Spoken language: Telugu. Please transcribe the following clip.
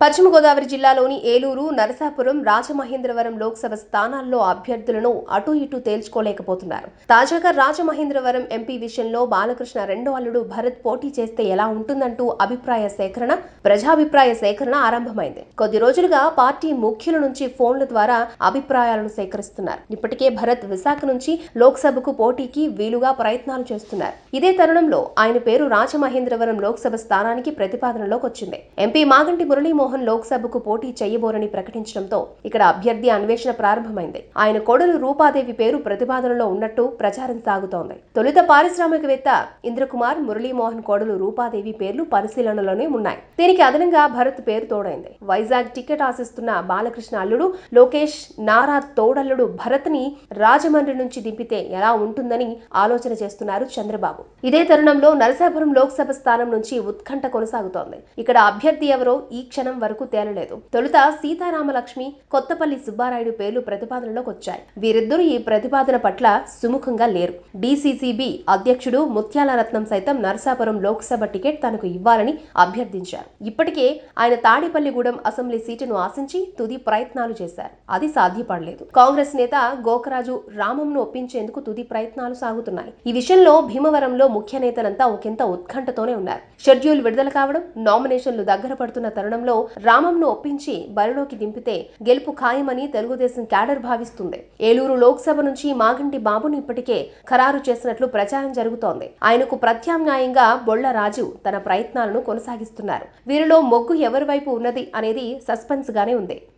పశ్చిమ గోదావరి జిల్లాలోని ఏలూరు నరసాపురం రాజమహేంద్రవరం లోక్సభ స్థానాల్లో అభ్యర్థులను అటు ఇటు తేల్చుకోలేకపోతున్నారు. తాజాగా రాజమహేంద్రవరం ఎంపీ విషయంలో బాలకృష్ణ రెండో అల్లుడు భరత్ పోటీ చేస్తే ఎలా ఉంటుందంటూ అభిప్రాయ సేకరణ ప్రజాభిప్రాయ సేకరణ ఆరంభమైంది. కొద్ది రోజులుగా పార్టీ ముఖ్యుల నుంచి ఫోన్ల ద్వారా అభిప్రాయాలను సేకరిస్తున్నారు. ఇప్పటికే భరత్ విశాఖ నుంచి లోక్సభకు పోటీకి వీలుగా ప్రయత్నాలు చేస్తున్నారు. ఇదే తరుణంలో ఆయన పేరు రాజమహేంద్రవరం లోక్సభ స్థానానికి ప్రతిపాదనలోకి వచ్చింది ఎంపీ మాగంటి మురళీమోహన్ లోక్సభకు పోటీ చేయబోరని ప్రకటించడంతో ఇక్కడ అభ్యర్థి అన్వేషణ ప్రారంభమైంది. ఆయన కోడలు రూపాదేవి పేరు ప్రతిపాదనలో ఉన్నట్టు ప్రచారం సాగుతోంది. తొలుత పారిశ్రామికవేత్త ఇంద్రకుమార్ మురళీమోహన్ కోడలు రూపాదేవి పేర్లు పరిశీలనలోనే ఉన్నాయి. దీనికి అదనంగా భరత్ పేరు తోడైంది. వైజాగ్ టికెట్ ఆశిస్తున్న బాలకృష్ణ అల్లుడు లోకేష్ నారా తోడల్లుడు భరత్ని రాజమండ్రి నుంచి దింపితే ఎలా ఉంటుందని ఆలోచన చేస్తున్నారు చంద్రబాబు. ఇదే తరుణంలో నరసాపురం లోక్సభ స్థానం నుంచి ఉత్కంఠ కొనసాగుతోంది. ఇక్కడ అభ్యర్థి ఎవరో ఈ క్షణం వరకు తేలలేదు. తొలుత సీతారామలక్ష్మి కొత్తపల్లి సుబ్బారాయుడు పేర్లు ప్రతిపాదనలోకి వచ్చాయి. వీరిద్దరూ ఈ ప్రతిపాదన పట్ల సుముఖంగా లేరు. డిసిసిబి అధ్యక్షుడు ముత్యాల రత్నం సైతం నరసాపురం లోక్సభ టికెట్ తనకు ఇవ్వాలని అభ్యర్థించారు. ఇప్పటికే ఆయన తాడిపల్లిగూడెం అసెంబ్లీ సీటును ఆశించి తుది ప్రయత్నాలు చేశారు. అది సాధ్యపడలేదు. కాంగ్రెస్ నేత గోకరాజు రామంను ఒప్పించేందుకు తుది ప్రయత్నాలు సాగుతున్నాయి. ఈ విషయంలో భీమవరంలో ముఖ్య నేతలంతా ఒకంత ఉత్కంఠతోనే ఉన్నారు. షెడ్యూల్ విడుదల కావడం నామినేషన్లు దగ్గర పడుతున్న తరుణంలో రామంను ఒప్పించి బరిలోకి దింపితే గెలుపు ఖాయమని తెలుగుదేశం క్యాడర్ భావిస్తుంది. ఏలూరు లోక్సభ నుంచి మాగంటి బాబును ఇప్పటికే ఖరారు చేసినట్లు ప్రచారం జరుగుతోంది. ఆయనకు ప్రత్యామ్నాయంగా బొళ్ళ రాజు తన ప్రయత్నాలను కొనసాగిస్తున్నారు. వీరిలో మొగ్గు ఎవరి వైపు ఉన్నది అనేది సస్పెన్స్ గానే ఉంది.